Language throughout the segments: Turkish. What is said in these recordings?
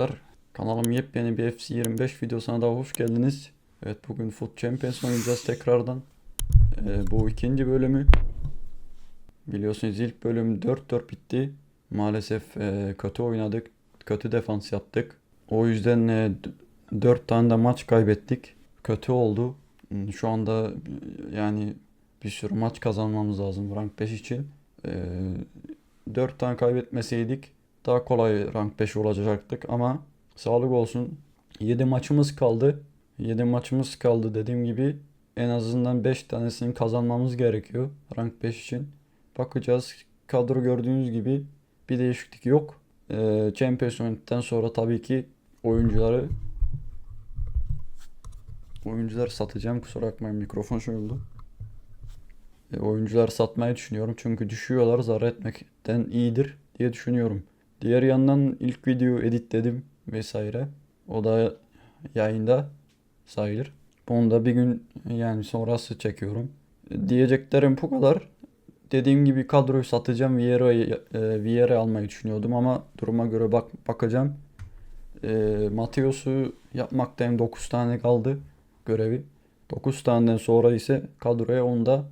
arkadaşlar. Kanalım yepyeni bir FC 25 videosuna daha hoş geldiniz. Evet bugün Foot Champions oynayacağız tekrardan. Ee, bu ikinci bölümü. Biliyorsunuz ilk bölüm 4-4 bitti. Maalesef e, kötü oynadık. Kötü defans yaptık. O yüzden e, 4 tane de maç kaybettik. Kötü oldu. Hmm, Şu anda e, yani bir sürü maç kazanmamız lazım rank 5 için. E, 4 tane kaybetmeseydik daha kolay rank 5 olacaktık ama sağlık olsun 7 maçımız kaldı. 7 maçımız kaldı dediğim gibi en azından 5 tanesini kazanmamız gerekiyor rank 5 için. Bakacağız. Kadro gördüğünüz gibi bir değişiklik yok. Ee, Champions League'den sonra tabii ki oyuncuları oyuncuları satacağım. Kusura bakmayın mikrofon şey oldu. E, oyuncular satmayı düşünüyorum. Çünkü düşüyorlar zarar etmekten iyidir diye düşünüyorum. Diğer yandan ilk video editledim vesaire. O da yayında sayılır. Bunu da bir gün yani sonrası çekiyorum. Diyeceklerim bu kadar. Dediğim gibi kadroyu satacağım. Vieira'yı e, almayı düşünüyordum ama duruma göre bak bakacağım. E, Mateos'u yapmaktayım. 9 tane kaldı görevi. 9 taneden sonra ise kadroya onu da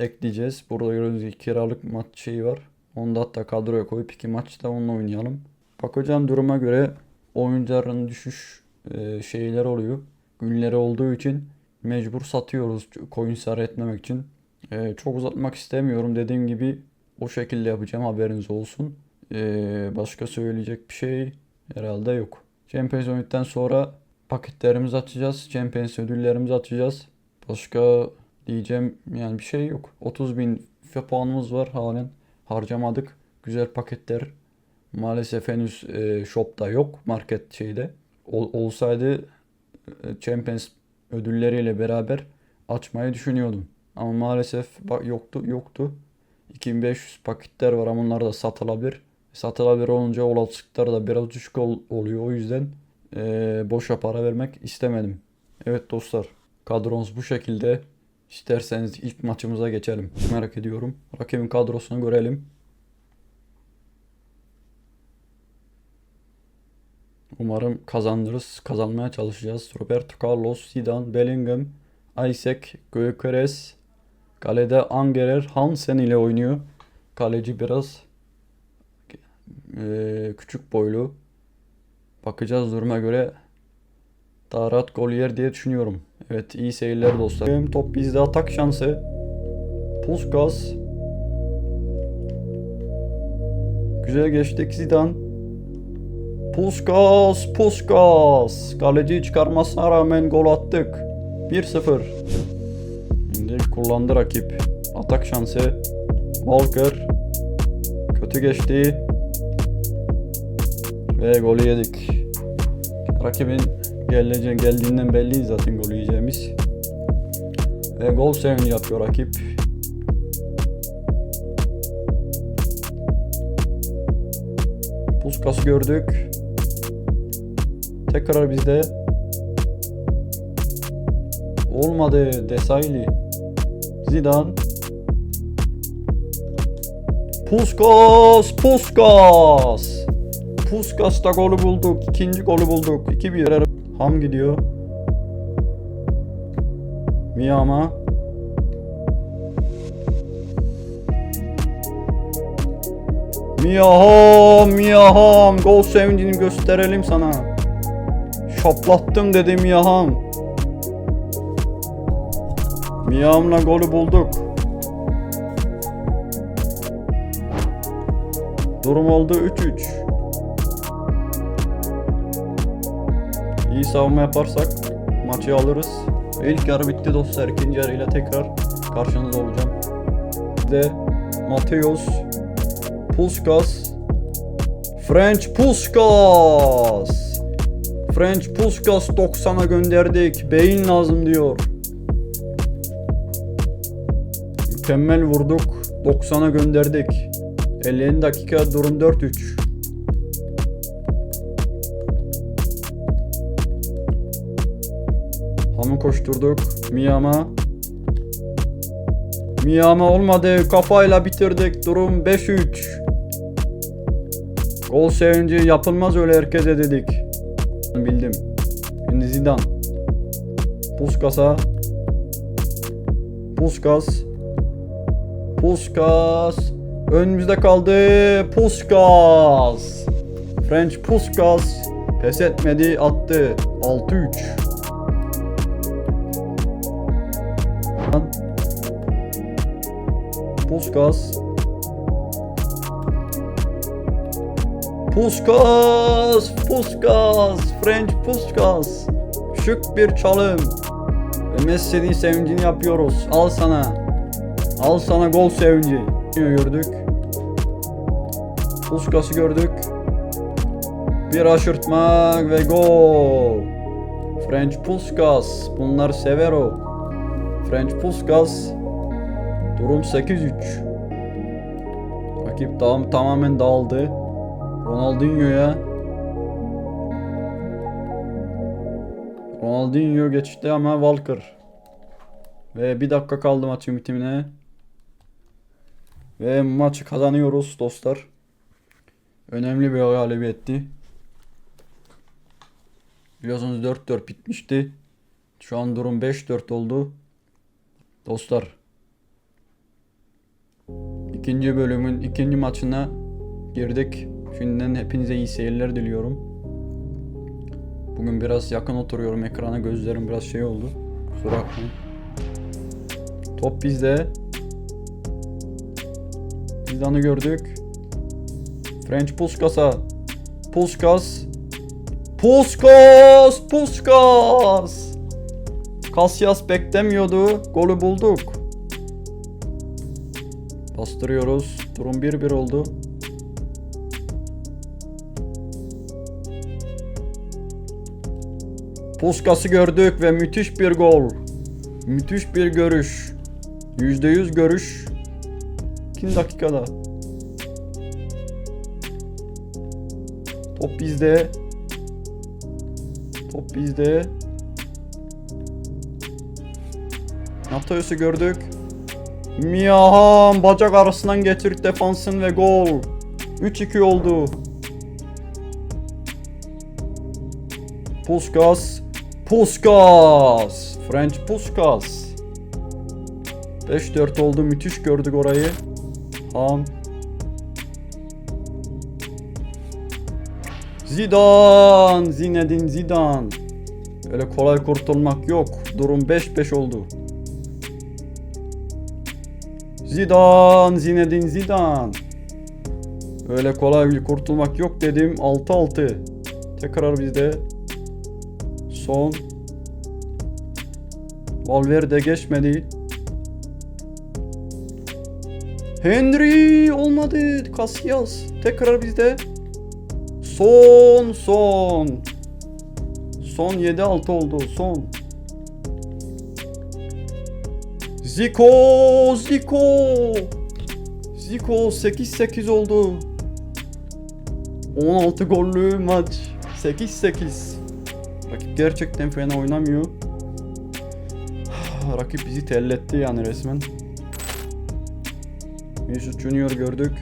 ekleyeceğiz. Burada gördüğünüz gibi kiralık maç şeyi var. Onu da hatta kadroya koyup iki maçta onunla oynayalım. Bakacağım duruma göre oyuncuların düşüş e, şeyler oluyor. Günleri olduğu için mecbur satıyoruz coin sarı etmemek için. E, çok uzatmak istemiyorum. Dediğim gibi o şekilde yapacağım haberiniz olsun. E, başka söyleyecek bir şey herhalde yok. Champions League'den sonra paketlerimizi açacağız. Champions ödüllerimizi açacağız. Başka diyeceğim yani bir şey yok. 30 bin puanımız var halen harcamadık. Güzel paketler maalesef henüz e, shopta yok market şeyde. Ol- olsaydı e, Champions ödülleriyle beraber açmayı düşünüyordum. Ama maalesef bak yoktu yoktu. 2500 paketler var ama onlar da satılabilir. Satılabilir olunca olasılıklar da biraz düşük ol- oluyor. O yüzden e, boşa para vermek istemedim. Evet dostlar kadromuz bu şekilde. İsterseniz ilk maçımıza geçelim. Merak ediyorum. Rakibin kadrosunu görelim. Umarım kazanırız. Kazanmaya çalışacağız. Roberto Carlos, Zidane, Bellingham, Isaac, Gyökeres, Kalede Angerer, Hansen ile oynuyor. Kaleci biraz eee, küçük boylu. Bakacağız duruma göre daha rahat gol yer diye düşünüyorum. Evet iyi seyirler dostlar. Benim top bizde atak şansı. Puskas. Güzel geçtik Zidane. Puskas, Puskas. Kaleciyi çıkarmasına rağmen gol attık. 1-0. Şimdi kullandı rakip. Atak şansı. Walker. Kötü geçti. Ve golü yedik. Rakibin geleceğin geldiğinden belli zaten gol yiyeceğimiz. Ve gol sevinci yapıyor rakip. Puskas gördük. Tekrar bizde. Olmadı Desayli. Zidane. Puskas! Puskas! Puskas da golü bulduk. İkinci golü bulduk. 2-1. Ham gidiyor. Miyama. Miyaham, Miyaham. Gol sevincini gösterelim sana. Şaplattım dedi Miyaham. Miyaham'la golü bulduk. Durum oldu 3-3. İyi savunma yaparsak maçı alırız. İlk yarı bitti dostlar. İkinci yarıyla tekrar karşınızda olacağım. De Mateos, Puskas, French Puskas. French Puskas 90'a gönderdik. Beyin lazım diyor. Mükemmel vurduk. 90'a gönderdik. 50 dakika durum 4-3. Koşturduk. Miyama. Miyama olmadı. Kafayla bitirdik. Durum 5-3. Gol sevinci yapılmaz öyle herkese dedik. Bildim. Şimdi Zidane. Puskas'a. Puskas. Puskas. Önümüzde kaldı. Puskas. French Puskas. Pes etmedi attı. 6-3. Puskas. Puskas, Puskas, French Puskas. Şık bir çalım. Ve Messi'nin sevincini yapıyoruz. Al sana. Al sana gol sevinci. Gördük. Puskas'ı gördük. Bir aşırtma ve gol. French Puskas. Bunlar sever o. French Puskas. Durum 8-3. Rakip tam, tamamen dağıldı. Ronaldinho'ya Ronaldinho geçti ama Walker. Ve bir dakika kaldı maçın bitimine. Ve maçı kazanıyoruz dostlar. Önemli bir galibiyetti. Biliyorsunuz 4-4 bitmişti. Şu an durum 5-4 oldu. Dostlar. İkinci bölümün ikinci maçına girdik. Şimdiden hepinize iyi seyirler diliyorum. Bugün biraz yakın oturuyorum ekrana gözlerim biraz şey oldu. Kusura bakmayın. Top bizde. Zidane'ı gördük. French Puskas'a. Puskas. Puskas! Puskas! Casillas beklemiyordu. Golü bulduk. Bastırıyoruz. Durum 1-1 oldu. Puskas'ı gördük ve müthiş bir gol. Müthiş bir görüş. %100 görüş. 2 dakikada. Top bizde. Top bizde. Natayos'u gördük. Miyahan bacak arasından getirdik defansın ve gol. 3-2 oldu. Puskas. Puskas. French Puskas. 5-4 oldu. Müthiş gördük orayı. Han. Zidane. Zinedine Zidane. Öyle kolay kurtulmak yok. Durum 5-5 oldu. Zidane. Zinedine Zidane. Öyle kolay kurtulmak yok dedim. 6-6. Tekrar bizde. Son. Valverde geçmedi. Henry olmadı. Casillas. Tekrar bizde. Son son. Son 7-6 oldu. Son. Zico, Zico. Zico 8-8 oldu. 16 gollü maç. 8-8. Rakip gerçekten fena oynamıyor. Rakip bizi telletti yani resmen. Mesut Junior gördük.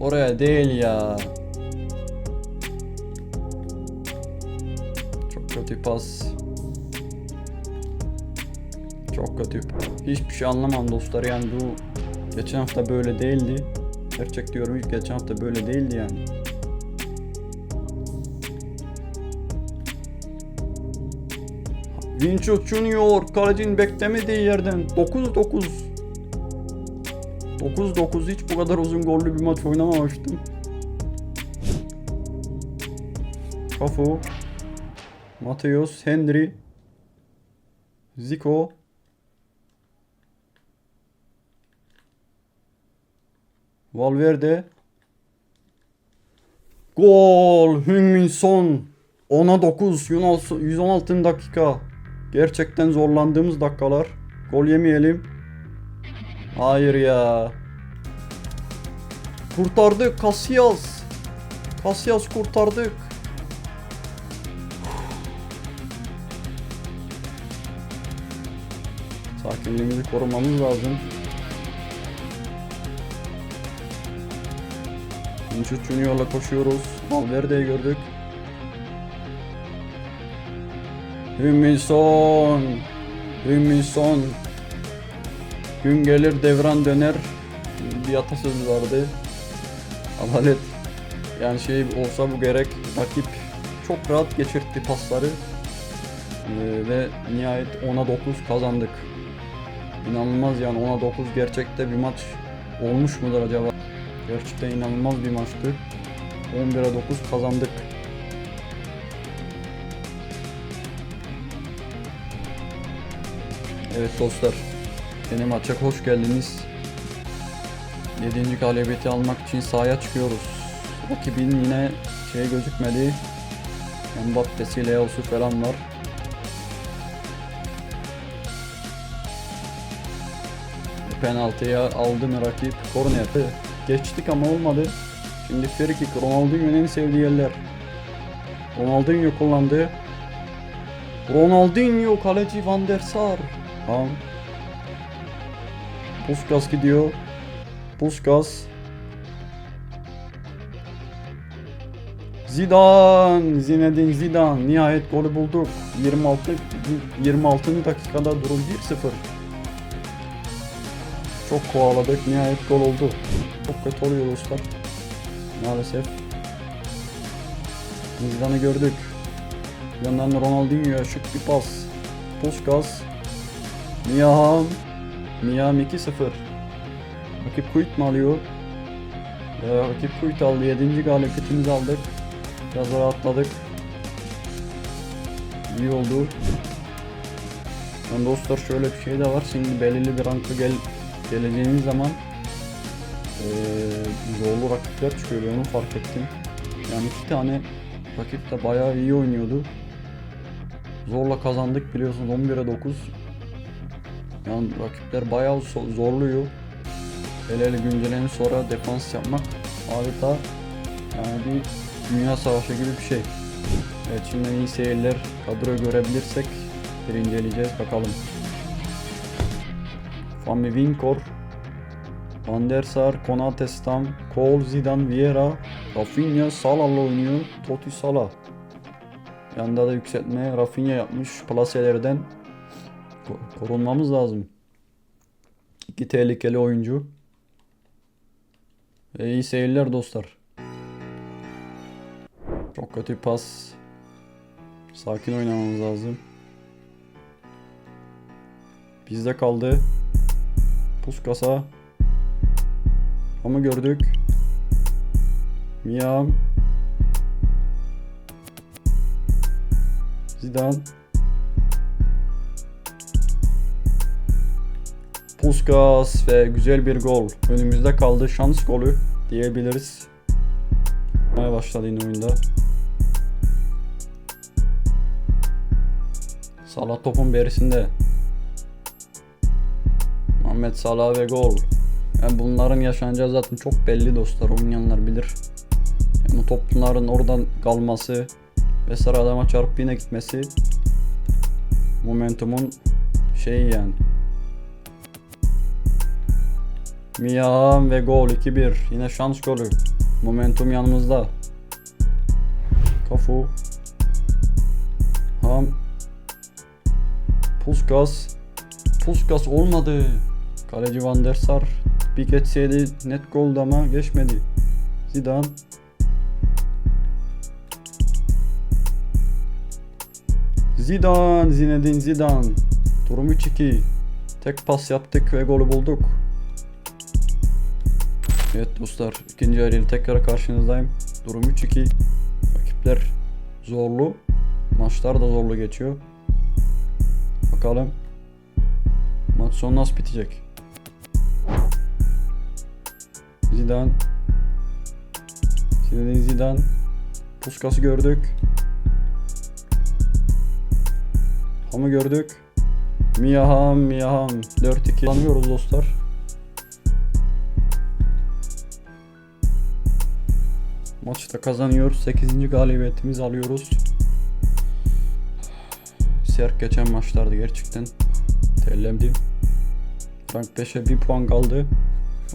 Oraya değil ya. Çok kötü pas. Çok kötü. Hiçbir şey anlamam dostlar yani bu geçen hafta böyle değildi. Gerçek diyorum ilk geçen hafta böyle değildi yani. Vinicius Junior kalecinin beklemediği yerden 9-9 9-9 hiç bu kadar uzun gollü bir maç oynamamıştım. Cafu Mateus Henry Zico Valverde Gol Heung-min Son 10'a 9 116 dakika Gerçekten zorlandığımız dakikalar. Gol yemeyelim. Hayır ya. Kurtardık Casillas. Casillas kurtardık. Sakinliğimizi korumamız lazım. Vinicius Junior'la koşuyoruz. Valverde'yi gördük. Hümmison. Hümmison. Gün gelir devran döner. Bir atasözü vardı. Adalet. Yani şey olsa bu gerek. Rakip çok rahat geçirtti pasları. Ee, ve nihayet 10'a 9 kazandık. İnanılmaz yani 10'a 9 gerçekte bir maç olmuş mudur acaba? Gerçekten inanılmaz bir maçtı. 11'e 9 kazandık. Evet dostlar, yeni maça hoş geldiniz. 7. galibiyeti almak için sahaya çıkıyoruz. Rakibin yine şey gözükmedi. Mbappe'si, Leo'su falan var. Penaltıya aldı mı rakip? Korner. Geçtik ama olmadı. Şimdi free kick. Ronaldinho'nun en sevdiği yerler. Ronaldinho kullandı. Ronaldinho kaleci Van der Sar. Tamam. Puskas gidiyor. Puskas. Zidane, Zinedine Zidane nihayet golü bulduk. 26 26. dakikada durum 1-0. Çok kovaladık nihayet gol oldu. Kötü oluyor dostlar. Maalesef. Zidane'ı gördük. Yandan Ronaldinho'ya şık bir pas. Puskas. Miyaham. Miyaham 2-0. Rakip Kuyt mu alıyor? Ee, rakip Kuyt aldı. 7. galibiyetimizi aldık. Biraz rahatladık. İyi oldu. Yani dostlar şöyle bir şey de var. Şimdi belirli bir ranka gel geleceğiniz zaman ee, zorlu rakipler çıkıyor. Onu fark ettim. Yani iki tane rakip de bayağı iyi oynuyordu. Zorla kazandık biliyorsunuz 11'e 9. Yani rakipler bayağı zorluyor. Hele hele günceleni sonra defans yapmak adeta yani bir dünya savaşı gibi bir şey. Evet şimdi iyi seyirler kadro görebilirsek bir inceleyeceğiz bakalım. Fami Vinkor, Van der Sar, Konate Stam, Cole, Zidane, Vieira, Rafinha, Salah'la oynuyor. Totti Salah. Yanında da yükseltme Rafinha yapmış plaselerden. Ko- Korunmamız lazım. İki tehlikeli oyuncu. E, iyi seyirler dostlar. Çok kötü pas. Sakin oynamamız lazım. Bizde kaldı. Puskasa. Ama gördük. Miam. Zidane. Puskas ve güzel bir gol. Önümüzde kaldı şans golü diyebiliriz. Yapmaya başladı yine oyunda. Salah topun berisinde. Muhammed Salah ve gol. Yani bunların yaşanacağı zaten çok belli dostlar. Oynayanlar bilir. Yani o topların oradan kalması ve sıra adama çarpıp yine gitmesi momentumun şeyi yani. Miam ve gol 2-1. Yine şans golü. Momentum yanımızda. Kafu. Ham. Puskas. Puskas olmadı. Kaleci Van der Sar. Bir geçseydi net goldu ama geçmedi. Zidane. Zidane, Zinedine Zidane. Durum 3-2. Tek pas yaptık ve golü bulduk. Evet dostlar ikinci yarıyla tekrar karşınızdayım. Durum 3-2. Rakipler zorlu. Maçlar da zorlu geçiyor. Bakalım maç sonu nasıl bitecek? Zidane Zinedine Zidane Puskas'ı gördük. Ham'ı gördük. Miyaham, Miyaham 4-2 Anlıyoruz dostlar. Maçta kazanıyoruz. 8. galibiyetimizi alıyoruz. Sert geçen maçlardı gerçekten. Terlemdi. Rank 5'e 1 puan kaldı.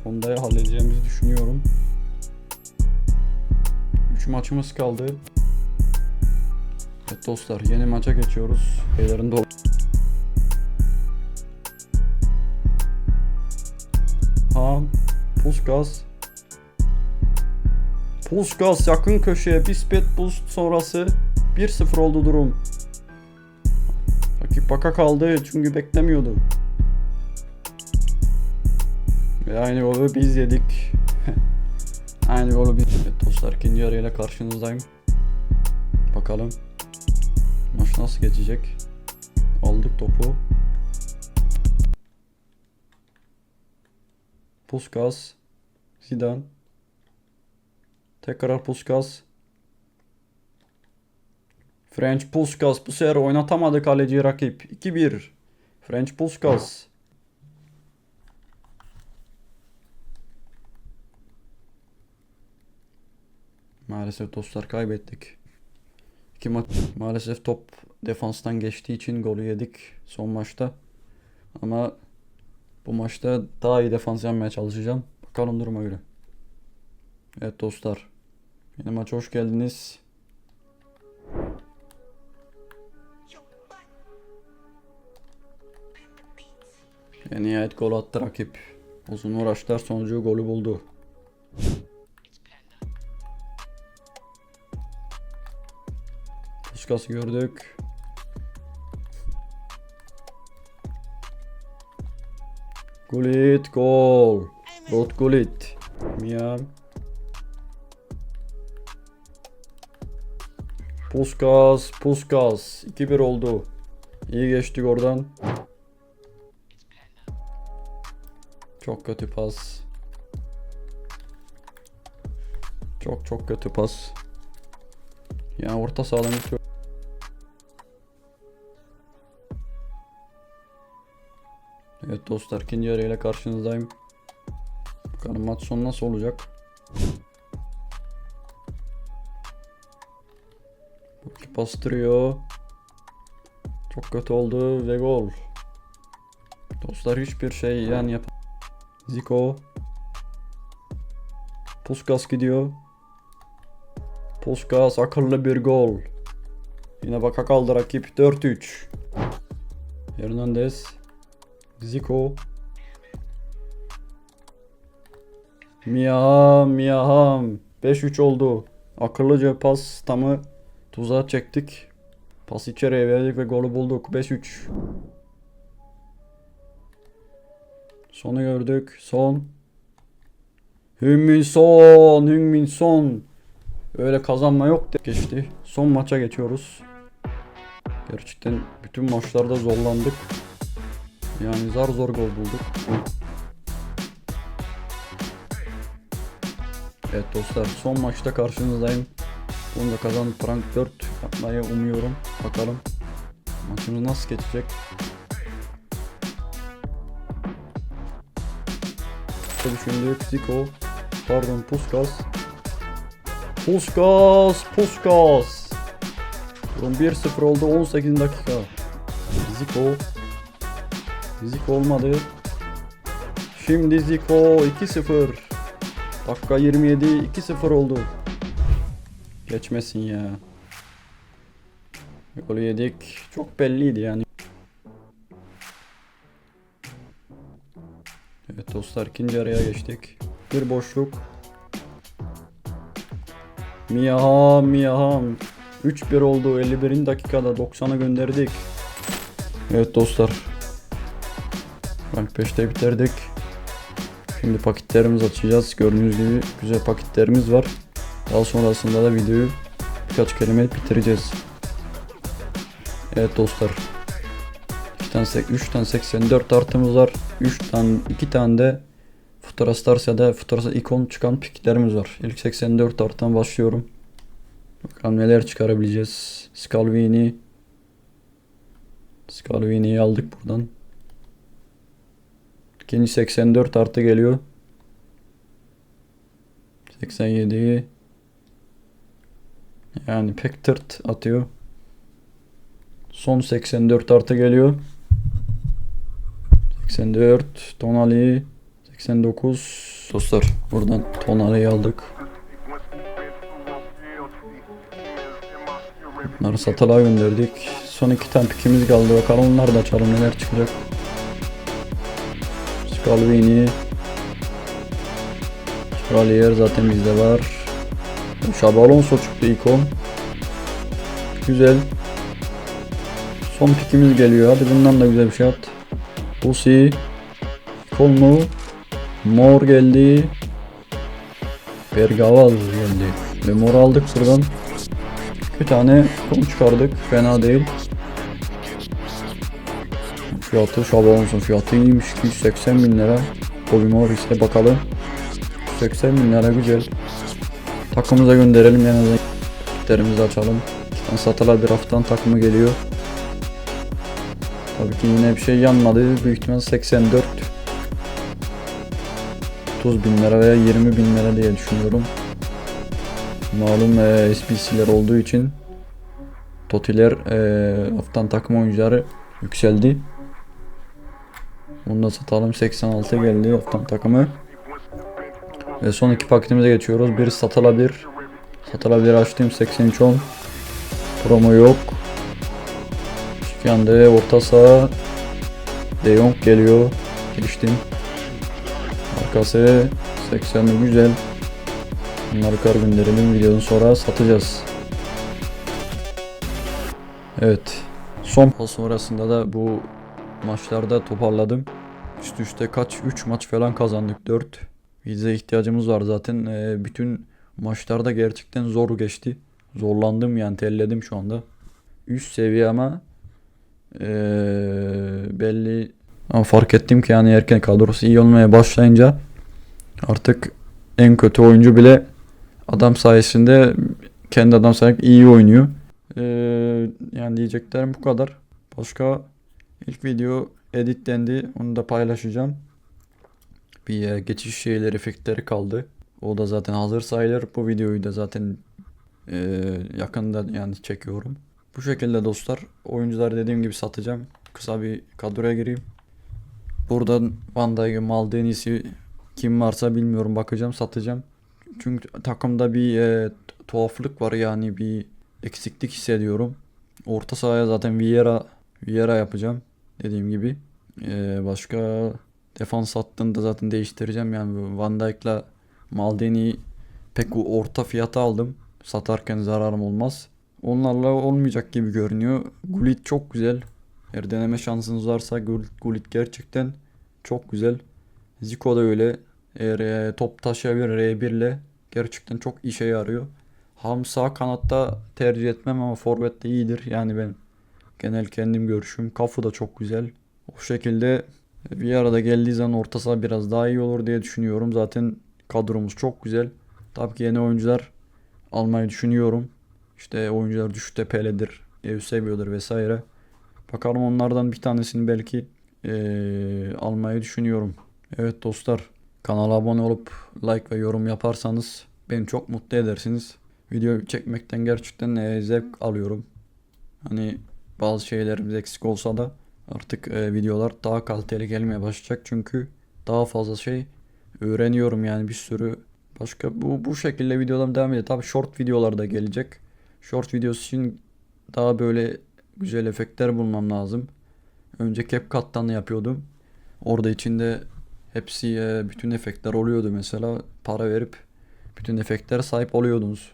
Onu da halledeceğimizi düşünüyorum. maçımız kaldı. Evet dostlar yeni maça geçiyoruz. Beylerin dolu. Han, Puskas. Puskas yakın köşeye bispet boost sonrası 1-0 oldu durum. Rakip baka kaldı çünkü beklemiyordu. Ve aynı golü biz yedik. aynı golü biz Evet dostlar ikinci yarıyla karşınızdayım. Bakalım maç nasıl geçecek. Aldık topu. Puskas. Zidane. Tekrar Puskas. French Puskas bu sefer oynatamadı kaleci rakip. 2-1. French Puskas. Maalesef dostlar kaybettik. İki maç maalesef top defanstan geçtiği için golü yedik son maçta. Ama bu maçta daha iyi defans yapmaya çalışacağım. Bakalım duruma göre. Evet dostlar. Yeni maça hoş geldiniz. Ve nihayet gol attı rakip. Uzun uğraşlar sonucu golü buldu. Puskas'ı gördük. Gullit gol. Rot Gullit. Miam. Puskas, Puskas. 2-1 oldu. İyi geçtik oradan. Çok kötü pas. Çok çok kötü pas. Yani orta sahadan bitiyor. Evet dostlar ikinci yarıyla karşınızdayım. Bakalım maç sonu nasıl olacak. Bastırıyor. Çok kötü oldu ve gol. Dostlar hiçbir şey yani yap. Zico. Puskas gidiyor. Puskas akıllı bir gol. Yine baka kaldı rakip 4-3. Hernandez. Zico. Miyaham Miyaham 5-3 oldu. Akıllıca pas tamı tuzağa çektik. Pas içeriye verdik ve golü bulduk. 5-3. Sonu gördük. Son. Hümin son. Hümin son. Öyle kazanma yok de geçti. Son maça geçiyoruz. Gerçekten bütün maçlarda zorlandık. Yani zar zor gol bulduk. Evet dostlar son maçta karşınızdayım. Bunu da kazanıp rank 4 yapmayı umuyorum. Bakalım maçımız nasıl geçecek. İşte düşündük Zico. Pardon Puskas. Puskas! Puskas! Durum 1-0 oldu 18 dakika. Zico. Zico olmadı. Şimdi Zico 2-0. Dakika 27 2-0 oldu. Geçmesin ya. Golü yedik. Çok belliydi yani. Evet dostlar ikinci araya geçtik. Bir boşluk. Miyaham Miyaham. 3-1 oldu 51. dakikada 90'a gönderdik. Evet dostlar. Rank 5'te bitirdik. Şimdi paketlerimizi açacağız. Gördüğünüz gibi güzel paketlerimiz var. Daha sonrasında da videoyu birkaç kelime bitireceğiz. Evet dostlar. 2 tane 3 tane 84 artımız var. 3 tane 2 tane de Futura Stars ya da Futura ikon çıkan piklerimiz var. İlk 84 arttan başlıyorum. Bakalım neler çıkarabileceğiz. Scalvini Scalvini'yi aldık buradan. İkinci 84 artı geliyor. 87 yani pek tırt atıyor. Son 84 artı geliyor. 84 Tonali 89 Dostlar buradan Tonali'yi aldık. Bunları satılığa gönderdik. Son iki tane pikimiz kaldı. Bakalım onları da açalım neler çıkacak. Scalvini. Chevalier zaten bizde var. Xabi Alonso çıktı 10. Güzel. Son pikimiz geliyor. Hadi bundan da güzel bir şey at. Busi. Kolmu. Mor geldi. Bergaval geldi. Ve mor aldık sıradan. Bir tane kol çıkardık. Fena değil. Fiyatı Xabi Alonso fiyatı iyiymiş. 280 bin lira. Bobby Morris'e bakalım. 80 bin lira güzel. Takımıza gönderelim en azından. Kitlerimizi açalım. Satılar bir haftadan takımı geliyor. Tabii ki yine bir şey yanmadı. Büyük ihtimal 84 30 bin lira veya 20 bin lira diye düşünüyorum. Malum e, SBC'ler olduğu için Totiler e, haftan takım oyuncuları yükseldi. Bunu da satalım 86 geldi haftan takımı. Ve son iki paketimize geçiyoruz. Biri satılabilir. Satılabilir açtım 83 10. Promo yok. Şükende orta saha. De Jong geliyor. Geçtim. Arkası 80'li güzel. Bunları kar gönderelim. Videonun sonra satacağız. Evet. Son pas sonrasında da bu maçlarda toparladım. Üst üste kaç 3 maç falan kazandık 4. Bize ihtiyacımız var zaten. Ee, bütün maçlarda gerçekten zor geçti. Zorlandım yani terledim şu anda. Üst seviye ama ee, belli ama fark ettim ki yani erken kadrosu iyi olmaya başlayınca artık en kötü oyuncu bile adam sayesinde kendi adam sayesinde iyi oynuyor. Ee, yani diyeceklerim bu kadar. Başka ilk video editlendi. Onu da paylaşacağım. Bir geçiş şeyleri, efektleri kaldı. O da zaten hazır sayılır. Bu videoyu da zaten e, yakında yani çekiyorum. Bu şekilde dostlar. Oyuncuları dediğim gibi satacağım. Kısa bir kadroya gireyim. Buradan Van Dijk'in Maldini'si kim varsa bilmiyorum bakacağım satacağım. Çünkü takımda bir e, tuhaflık var yani bir eksiklik hissediyorum. Orta sahaya zaten Vieira Vieira yapacağım dediğim gibi. E, başka defans hattını da zaten değiştireceğim yani Van Dijk'la Maldini pek orta fiyata aldım. Satarken zararım olmaz. Onlarla olmayacak gibi görünüyor. Gullit çok güzel. Eğer deneme şansınız varsa Gullit, gerçekten çok güzel. Zico da öyle. Eğer e, top taşıyabilir R1 ile gerçekten çok işe yarıyor. Ham sağ kanatta tercih etmem ama forvet de iyidir. Yani ben genel kendim görüşüm. Kafu da çok güzel. O şekilde bir arada geldiği zaman orta saha biraz daha iyi olur diye düşünüyorum. Zaten kadromuz çok güzel. Tabii ki yeni oyuncular almayı düşünüyorum. İşte oyuncular düşüşte Pele'dir, Eusebio'dur vesaire. Bakalım onlardan bir tanesini belki eee, almayı düşünüyorum. Evet dostlar kanala abone olup like ve yorum yaparsanız beni çok mutlu edersiniz. Video çekmekten gerçekten eee, zevk alıyorum. Hani bazı şeylerimiz eksik olsa da artık eee, videolar daha kaliteli gelmeye başlayacak. Çünkü daha fazla şey öğreniyorum yani bir sürü başka bu bu şekilde videolarım devam ediyor. Tabii short videolar da gelecek. Short videosu için daha böyle güzel efektler bulmam lazım. Önce CapCut'tan yapıyordum. Orada içinde hepsi e, bütün efektler oluyordu mesela. Para verip bütün efektlere sahip oluyordunuz.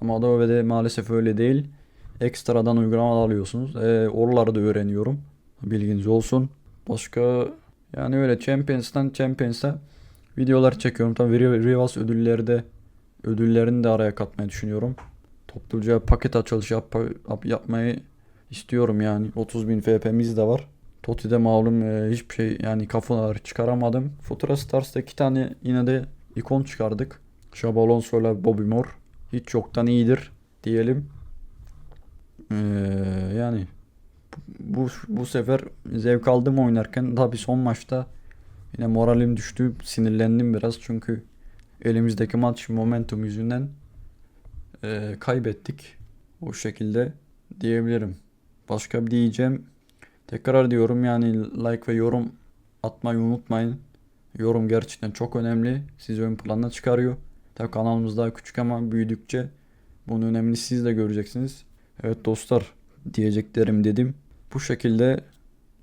Ama Adobe'de maalesef öyle değil. Ekstradan uygulamalar alıyorsunuz. E, oraları da öğreniyorum. Bilginiz olsun. Başka yani öyle Champions'tan Champions'a videolar çekiyorum. Tabii Ri- Rivas ödülleri de ödüllerini de araya katmayı düşünüyorum. Topluca paket açılışı yap, yap- yapmayı istiyorum yani. 30.000 FP'miz de var. Toti'de malum e, hiçbir şey yani kafalar çıkaramadım. Futura Stars'ta iki tane yine de ikon çıkardık. Xabi Alonso ile Bobby Moore. Hiç çoktan iyidir diyelim. Ee, yani bu, bu sefer zevk aldım oynarken. Tabi son maçta yine moralim düştü. Sinirlendim biraz çünkü elimizdeki maç momentum yüzünden e, kaybettik. O şekilde diyebilirim. Başka bir diyeceğim. Tekrar diyorum yani like ve yorum atmayı unutmayın. Yorum gerçekten çok önemli. Sizi ön plana çıkarıyor. Tabii kanalımız daha küçük ama büyüdükçe bunun önemini siz de göreceksiniz. Evet dostlar diyeceklerim dedim. Bu şekilde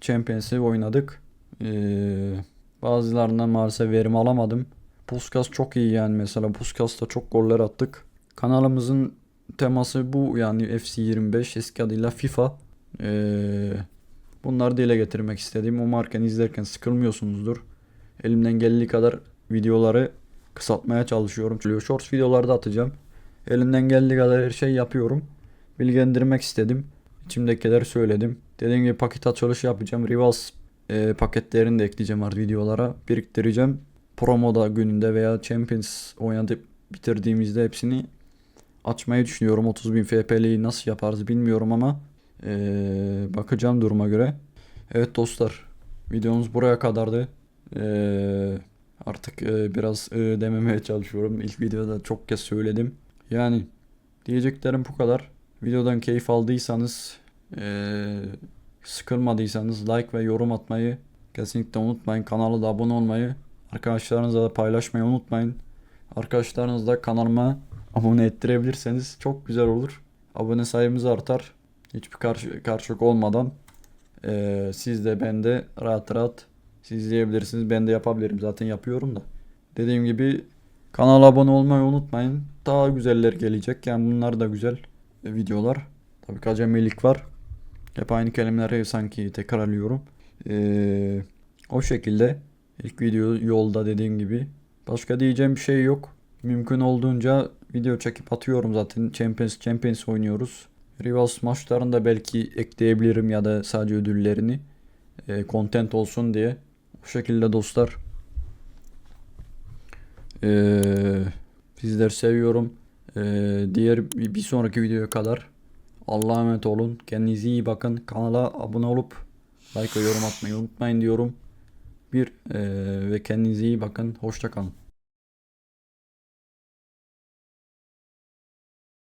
Champions'i oynadık. Ee, bazılarından maalesef verim alamadım. Puskas çok iyi yani mesela Puskas'ta çok goller attık. Kanalımızın teması bu yani FC25 eski adıyla FIFA. Ee, bunları dile getirmek istedim. Umarken izlerken sıkılmıyorsunuzdur. Elimden geldiği kadar videoları kısaltmaya çalışıyorum. Shorts videoları da atacağım. Elimden geldiği kadar her şey yapıyorum. Bilgilendirmek istedim. İçimdekileri söyledim. Dediğim gibi paket açılışı yapacağım. Rivals e, paketlerini de ekleyeceğim artık videolara. Biriktireceğim. Promoda gününde veya Champions oynadıp bitirdiğimizde hepsini açmayı düşünüyorum. 30.000 FPL'yi nasıl yaparız bilmiyorum ama e, bakacağım duruma göre. Evet dostlar videomuz buraya kadardı. E, artık e, biraz e, dememeye çalışıyorum. İlk videoda çok kez söyledim. Yani diyeceklerim bu kadar. Videodan keyif aldıysanız e, sıkılmadıysanız like ve yorum atmayı kesinlikle unutmayın. Kanala da abone olmayı, arkadaşlarınızla da paylaşmayı unutmayın. Arkadaşlarınız da kanalıma abone ettirebilirseniz çok güzel olur. Abone sayımız artar. Hiçbir karşı, karşılık olmadan e, siz de ben de rahat rahat siz izleyebilirsiniz. Ben de yapabilirim zaten yapıyorum da. Dediğim gibi kanala abone olmayı unutmayın. Daha güzeller gelecek. Yani bunlar da güzel videolar. Tabii ki acemilik var. Hep aynı kelimeleri sanki tekrarlıyorum. Ee, o şekilde ilk video yolda dediğim gibi. Başka diyeceğim bir şey yok. Mümkün olduğunca video çekip atıyorum zaten. Champions Champions oynuyoruz. Rivals maçlarında belki ekleyebilirim ya da sadece ödüllerini. E, content olsun diye. Bu şekilde dostlar. Ee, sizleri seviyorum. Ee, diğer bir sonraki videoya kadar Allah'a emanet olun. Kendinize iyi bakın. Kanala abone olup like ve yorum atmayı unutmayın diyorum. Bir eee, ve kendinize iyi bakın. Hoşça kalın.